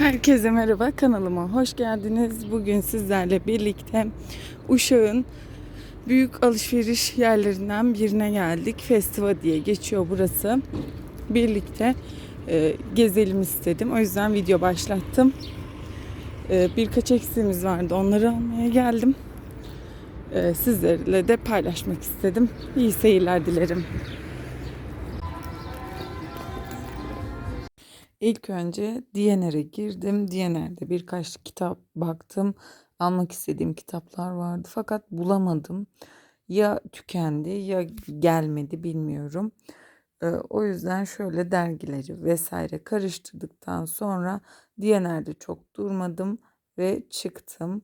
Herkese merhaba kanalıma hoş geldiniz. Bugün sizlerle birlikte Uşak'ın büyük alışveriş yerlerinden birine geldik. Festiva diye geçiyor burası. Birlikte e, gezelim istedim. O yüzden video başlattım. E, birkaç eksiğimiz vardı. Onları almaya geldim. E, sizlerle de paylaşmak istedim. İyi seyirler dilerim. İlk önce Diyener'e girdim. Diyener'de birkaç kitap baktım. Almak istediğim kitaplar vardı fakat bulamadım. Ya tükendi ya gelmedi bilmiyorum. Ee, o yüzden şöyle dergileri vesaire karıştırdıktan sonra Diyener'de çok durmadım ve çıktım.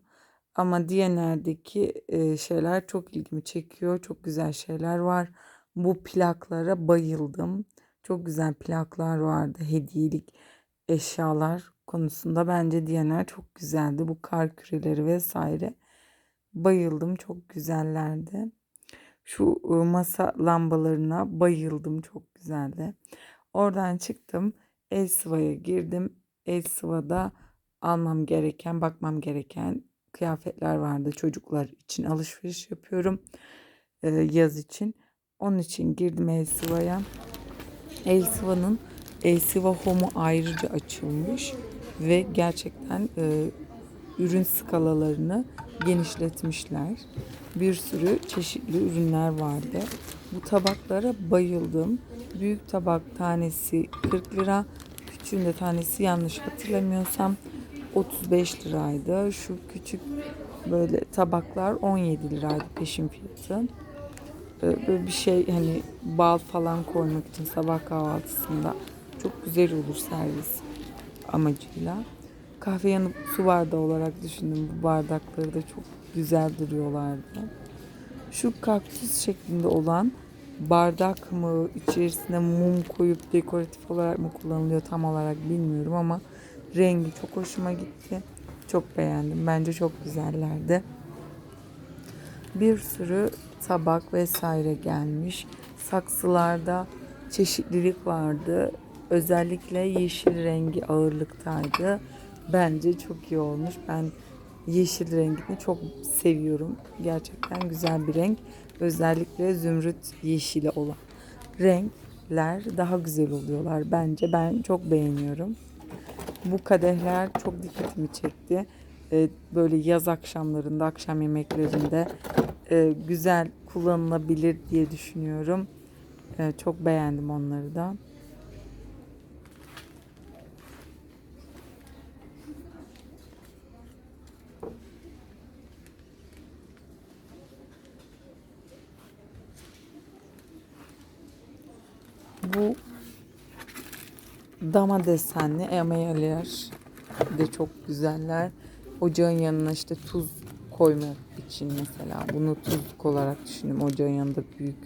Ama Diyener'deki e, şeyler çok ilgimi çekiyor. Çok güzel şeyler var. Bu plaklara bayıldım. Çok güzel plaklar vardı. Hediyelik eşyalar konusunda bence diyenler çok güzeldi. Bu kar küreleri vesaire. Bayıldım. Çok güzellerdi. Şu ıı, masa lambalarına bayıldım. Çok güzeldi. Oradan çıktım. Elsiva'ya girdim. Elsiva'da almam gereken, bakmam gereken kıyafetler vardı. Çocuklar için alışveriş yapıyorum. Ee, yaz için. Onun için girdim Elsiva'ya. Elsiva'nın Elsiva Home'u ayrıca açılmış ve gerçekten e, ürün skalalarını genişletmişler. Bir sürü çeşitli ürünler vardı. Bu tabaklara bayıldım. Büyük tabak tanesi 40 lira, küçüğün de tanesi yanlış hatırlamıyorsam 35 liraydı. Şu küçük böyle tabaklar 17 liraydı peşin fiyatı. Ee, böyle bir şey hani bal falan koymak için sabah kahvaltısında çok güzel olur servis amacıyla. Kahve yanı su bardağı olarak düşündüm. Bu bardakları da çok güzel duruyorlardı. Şu kaktüs şeklinde olan bardak mı içerisine mum koyup dekoratif olarak mı kullanılıyor tam olarak bilmiyorum ama rengi çok hoşuma gitti. Çok beğendim. Bence çok güzellerdi. Bir sürü tabak vesaire gelmiş. Saksılarda çeşitlilik vardı. Özellikle yeşil rengi ağırlıktaydı. Bence çok iyi olmuş. Ben yeşil rengini çok seviyorum. Gerçekten güzel bir renk. Özellikle zümrüt yeşili olan renkler daha güzel oluyorlar bence. Ben çok beğeniyorum. Bu kadehler çok dikkatimi çekti. Ee, böyle yaz akşamlarında, akşam yemeklerinde e, güzel kullanılabilir diye düşünüyorum. E, çok beğendim onları da. Bu dama desenli emeyeler de çok güzeller. Ocağın yanına işte tuz koymak için mesela bunu tuzluk olarak düşündüm. Ocağın yanında büyük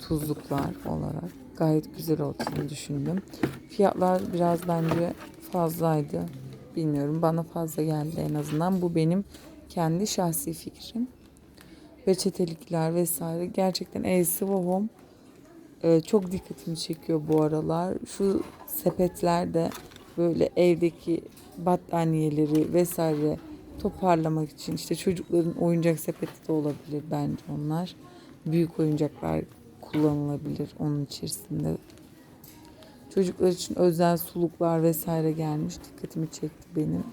tuzluklar olarak gayet güzel olduğunu düşündüm. Fiyatlar biraz bence fazlaydı. Bilmiyorum bana fazla geldi en azından. Bu benim kendi şahsi fikrim. Reçetelikler vesaire gerçekten Elsiva Home e, çok dikkatimi çekiyor bu aralar. Şu sepetler de böyle evdeki battaniyeleri vesaire toparlamak için işte çocukların oyuncak sepeti de olabilir bence onlar. Büyük oyuncaklar kullanılabilir onun içerisinde. Çocuklar için özel suluklar vesaire gelmiş. Dikkatimi çekti benim.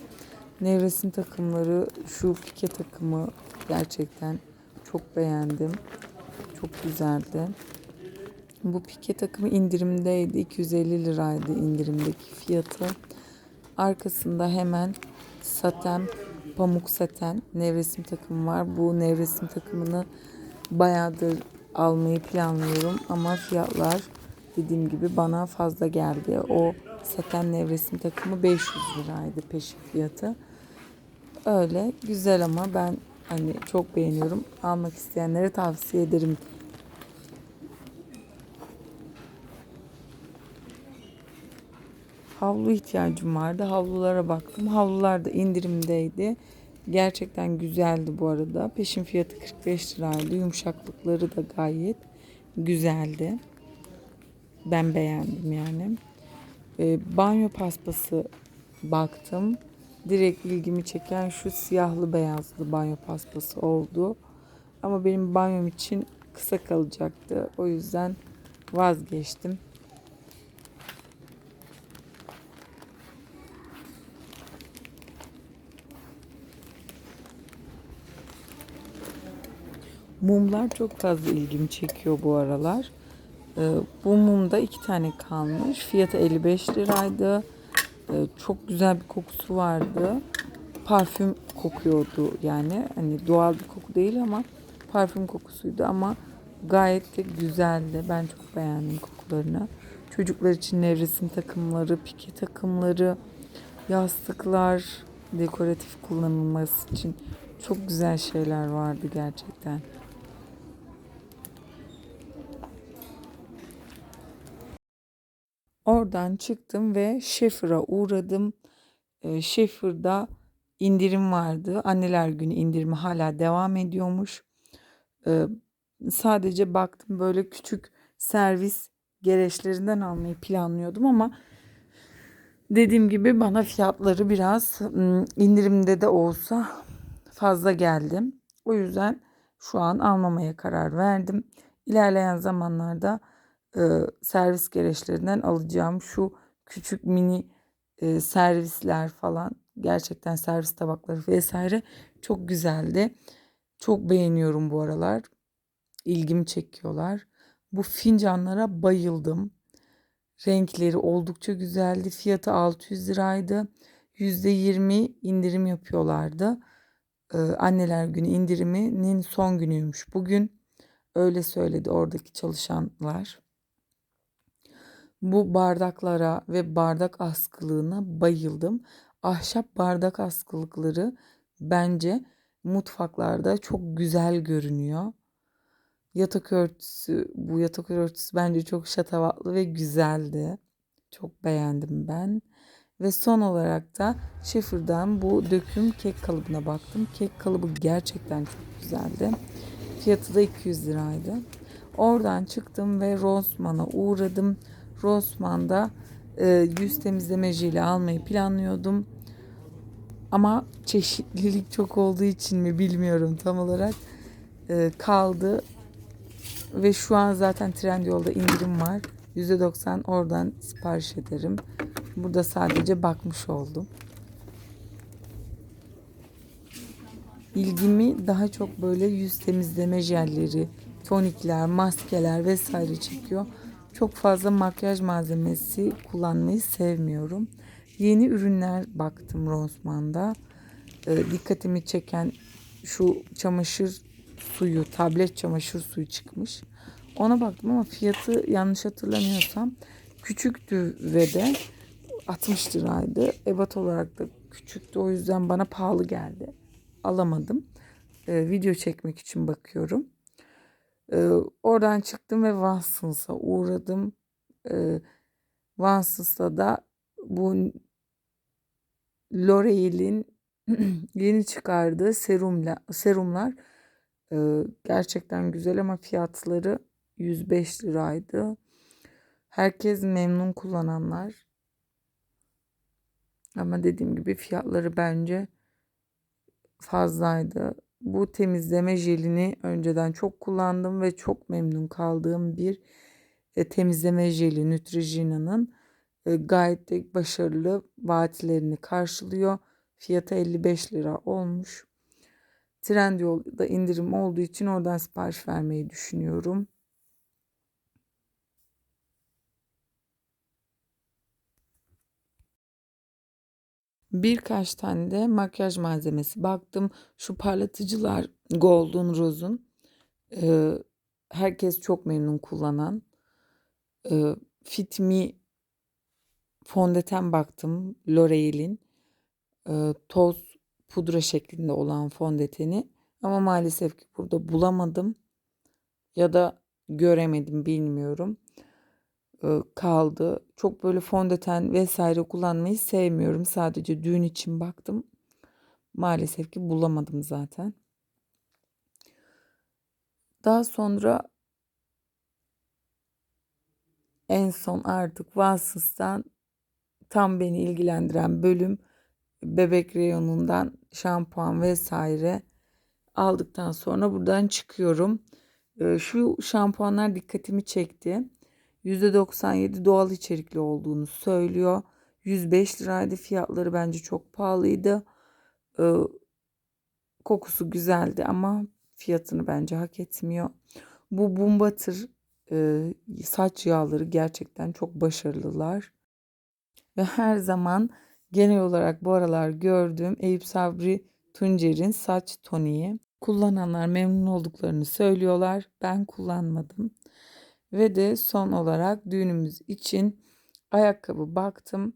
Nevresim takımları, şu pike takımı gerçekten çok beğendim. Çok güzeldi. Bu pike takımı indirimdeydi. 250 liraydı indirimdeki fiyatı. Arkasında hemen saten, pamuk saten nevresim takımı var. Bu nevresim takımını bayağıdır almayı planlıyorum ama fiyatlar dediğim gibi bana fazla geldi. O saten nevresim takımı 500 liraydı peşin fiyatı. Öyle güzel ama ben hani çok beğeniyorum. Almak isteyenlere tavsiye ederim. Havlu ihtiyacım vardı. Havlulara baktım. Havlular da indirimdeydi. Gerçekten güzeldi bu arada. Peşin fiyatı 45 liraydı. Yumuşaklıkları da gayet güzeldi. Ben beğendim yani. E, banyo paspası baktım. Direkt ilgimi çeken şu siyahlı beyazlı banyo paspası oldu. Ama benim banyom için kısa kalacaktı. O yüzden vazgeçtim. Mumlar çok fazla ilgimi çekiyor bu aralar. Ee, bu mumda iki tane kalmış. Fiyatı 55 liraydı. Ee, çok güzel bir kokusu vardı. Parfüm kokuyordu yani. Hani doğal bir koku değil ama parfüm kokusuydu ama gayet de güzeldi. Ben çok beğendim kokularını. Çocuklar için nevresim takımları, pike takımları, yastıklar, dekoratif kullanılması için çok güzel şeyler vardı gerçekten. Oradan çıktım ve Schaeffer'a uğradım. E, Schaeffer'da indirim vardı. Anneler Günü indirimi hala devam ediyormuş. E, sadece baktım böyle küçük servis gereçlerinden almayı planlıyordum ama dediğim gibi bana fiyatları biraz indirimde de olsa fazla geldi. O yüzden şu an almamaya karar verdim. İlerleyen zamanlarda e, servis gereçlerinden alacağım şu küçük mini e, servisler falan gerçekten servis tabakları vesaire çok güzeldi. Çok beğeniyorum bu aralar. İlgimi çekiyorlar. Bu fincanlara bayıldım. Renkleri oldukça güzeldi. Fiyatı 600 liraydı. %20 indirim yapıyorlardı. Ee, Anneler Günü indiriminin son günüymüş bugün. Öyle söyledi oradaki çalışanlar. Bu bardaklara ve bardak askılığına bayıldım. Ahşap bardak askılıkları bence mutfaklarda çok güzel görünüyor. Yatak örtüsü, bu yatak örtüsü bence çok şatavatlı ve güzeldi. Çok beğendim ben. Ve son olarak da Schiffer'dan bu döküm kek kalıbına baktım. Kek kalıbı gerçekten çok güzeldi. Fiyatı da 200 liraydı. Oradan çıktım ve Rossmann'a uğradım. Rossmann'da e, yüz temizleme jeli almayı planlıyordum. Ama çeşitlilik çok olduğu için mi bilmiyorum tam olarak e, kaldı. Ve şu an zaten Trendyol'da indirim var. %90 oradan sipariş ederim. Burada sadece bakmış oldum. İlgimi daha çok böyle yüz temizleme jelleri, tonikler, maskeler vesaire çekiyor. Çok fazla makyaj malzemesi kullanmayı sevmiyorum. Yeni ürünler baktım Rossmann'da. E, dikkatimi çeken şu çamaşır suyu, tablet çamaşır suyu çıkmış. Ona baktım ama fiyatı yanlış hatırlamıyorsam küçüktü ve de 60 liraydı. Ebat olarak da küçüktü. O yüzden bana pahalı geldi. Alamadım. Ee, video çekmek için bakıyorum. Ee, oradan çıktım ve Watsons'a uğradım. Ee, Watsons'ta da bu L'Oreal'in yeni çıkardığı serumla, serumlar e, gerçekten güzel ama fiyatları 105 liraydı. Herkes memnun kullananlar. Ama dediğim gibi fiyatları bence fazlaydı. Bu temizleme jelini önceden çok kullandım ve çok memnun kaldığım bir e, temizleme jeli Neutrogena'nın e, gayet de başarılı vaatlerini karşılıyor. Fiyatı 55 lira olmuş. Trendyol'da indirim olduğu için oradan sipariş vermeyi düşünüyorum. Birkaç tane de makyaj malzemesi baktım. Şu parlatıcılar Golden Rose'un e, herkes çok memnun kullanan e, Fit Me fondöten baktım L'Oreal'in e, toz pudra şeklinde olan fondöteni ama maalesef ki burada bulamadım ya da göremedim bilmiyorum kaldı. Çok böyle fondöten vesaire kullanmayı sevmiyorum. Sadece düğün için baktım. Maalesef ki bulamadım zaten. Daha sonra en son artık Watsons'tan tam beni ilgilendiren bölüm bebek reyonundan şampuan vesaire aldıktan sonra buradan çıkıyorum. Ee, Şu şampuanlar dikkatimi çekti. %97 doğal içerikli olduğunu söylüyor. 105 liraydı fiyatları bence çok pahalıydı. Ee, kokusu güzeldi ama fiyatını bence hak etmiyor. Bu Bumbatır e, saç yağları gerçekten çok başarılılar. Ve her zaman genel olarak bu aralar gördüğüm Eyüp Sabri Tuncer'in saç toniği. Kullananlar memnun olduklarını söylüyorlar. Ben kullanmadım. Ve de son olarak düğünümüz için ayakkabı baktım.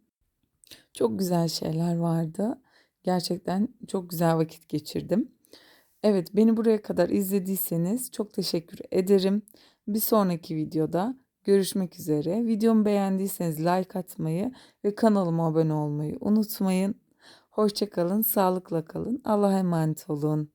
Çok güzel şeyler vardı. Gerçekten çok güzel vakit geçirdim. Evet, beni buraya kadar izlediyseniz çok teşekkür ederim. Bir sonraki videoda görüşmek üzere. Videomu beğendiyseniz like atmayı ve kanalıma abone olmayı unutmayın. Hoşçakalın, sağlıkla kalın. Allah'a emanet olun.